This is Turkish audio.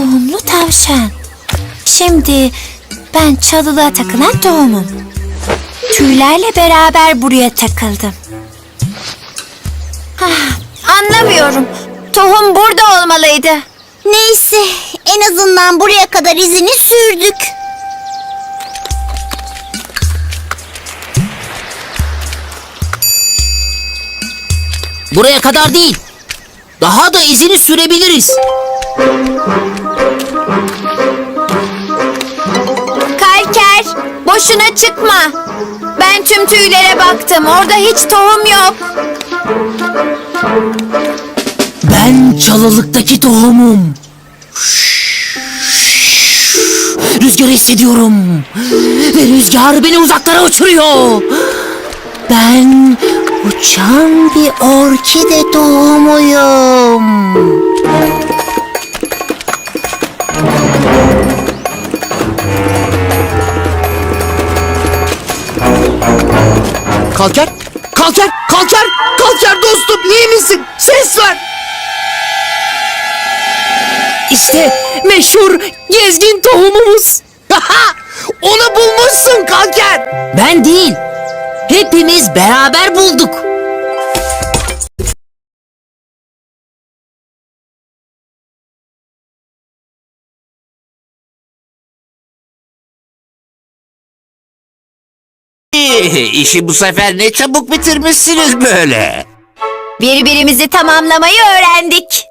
Tohumlu tavşan. Şimdi ben çalılığa takılan tohumum. Tüylerle beraber buraya takıldım. Ah, anlamıyorum. Tohum burada olmalıydı. Neyse en azından buraya kadar izini sürdük. Buraya kadar değil. Daha da izini sürebiliriz. Boşuna çıkma. Ben tüm tüylere baktım. Orada hiç tohum yok. Ben çalılıktaki tohumum. Rüzgarı hissediyorum. Ve rüzgar beni uzaklara uçuruyor. Ben uçan bir orkide tohumuyum. Kalker, kalker, kalker, kalker dostum iyi misin? Ses ver. İşte meşhur gezgin tohumumuz. Onu bulmuşsun kalker. Ben değil. Hepimiz beraber bulduk. İşi bu sefer ne çabuk bitirmişsiniz böyle. Birbirimizi tamamlamayı öğrendik.